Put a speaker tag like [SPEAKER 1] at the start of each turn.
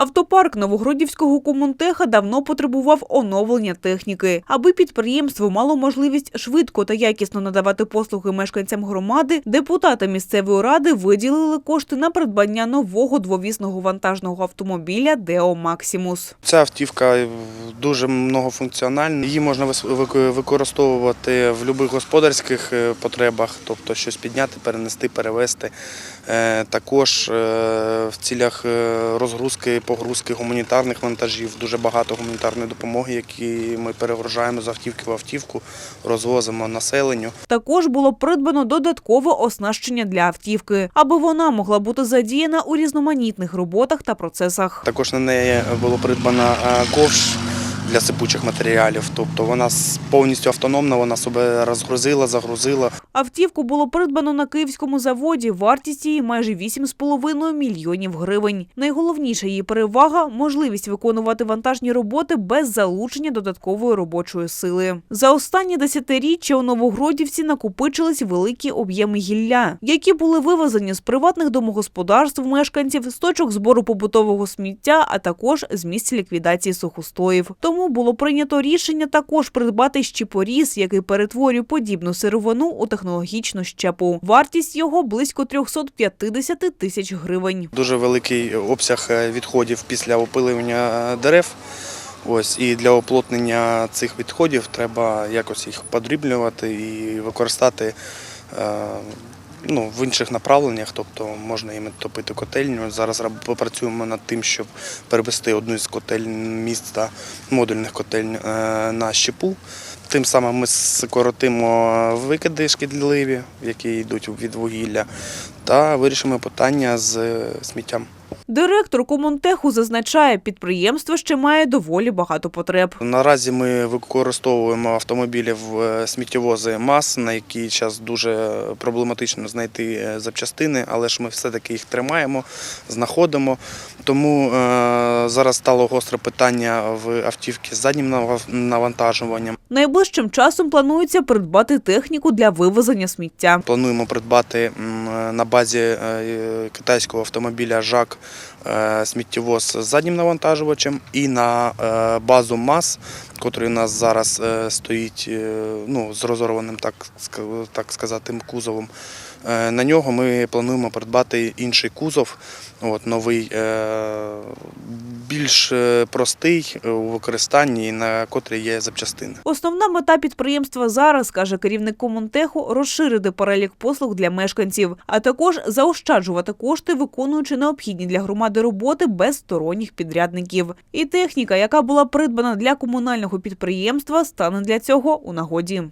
[SPEAKER 1] Автопарк Новогродівського комунтеха давно потребував оновлення техніки. Аби підприємство мало можливість швидко та якісно надавати послуги мешканцям громади, депутати місцевої ради виділили кошти на придбання нового двовісного вантажного автомобіля Део Максимус.
[SPEAKER 2] Ця автівка дуже многофункціональна. Її можна використовувати в будь-яких господарських е, потребах, тобто щось підняти, перенести, перевезти. Е, Також е, в цілях розгрузки, погрузки гуманітарних вантажів. Дуже багато гуманітарної допомоги, які ми перегружаємо з автівки в автівку, розвозимо населенню.
[SPEAKER 1] Також було придбано додаткове оснащення для автівки, аби вона могла бути задіяна у різноманітних роботах та процесах.
[SPEAKER 2] Також на неї було придбано е, ковш для сипучих матеріалів. Тобто вона повністю автономна, вона себе розгрузила, загрузила.
[SPEAKER 1] Автівку було придбано на київському заводі. Вартість її майже 8,5 мільйонів гривень. Найголовніша її перевага можливість виконувати вантажні роботи без залучення додаткової робочої сили. За останні десятиріччя у Новогродівці накопичились великі об'єми гілля, які були вивезені з приватних домогосподарств мешканців, з точок збору побутового сміття, а також з місць ліквідації сухостоїв. Тому було прийнято рішення також придбати щепоріз, який перетворює подібну сировину у технологічну щепу. Вартість його близько 350 тисяч гривень.
[SPEAKER 2] Дуже великий обсяг е, відходів після опилення дерев. Ось і для оплотнення цих відходів треба якось їх подріблювати і використати е, ну, в інших направленнях, тобто можна їм топити котельню. Зараз попрацюємо над тим, щоб перевести одну з котельн міста, модульних котельń е, на щепу. Тим самим ми скоротимо викиди шкідливі, які йдуть від вугілля, та вирішимо питання з сміттям.
[SPEAKER 1] Директор Комунтеху зазначає, підприємство ще має доволі багато потреб.
[SPEAKER 2] Наразі ми використовуємо автомобілі в е, сміттєвози МАЗ, на які зараз дуже проблематично знайти е, запчастини, але ж ми все-таки їх тримаємо, знаходимо. Тому е, зараз стало гостре питання в автівки з заднім нав- навантажуванням.
[SPEAKER 1] Найближчим часом планується придбати техніку для вивезення сміття.
[SPEAKER 2] Плануємо придбати на базі китайського автомобіля ЖАК сміттєвоз з заднім навантажувачем і на е, базу МАЗ, який у нас зараз е, стоїть е, ну, з розорваним, так, сказати, кузовом. Е, На нього ми плануємо придбати інший кузов, от, новий, е, більш е, простий у використанні, і на котрий є запчастини.
[SPEAKER 1] Основна мета підприємства зараз, каже керівник Комунтеху, розширити перелік послуг для мешканців, а також заощаджувати кошти, виконуючи необхідні для громади роботи без сторонніх підрядників. І техніка, яка була придбана для комунального підприємства, стане для цього у нагоді.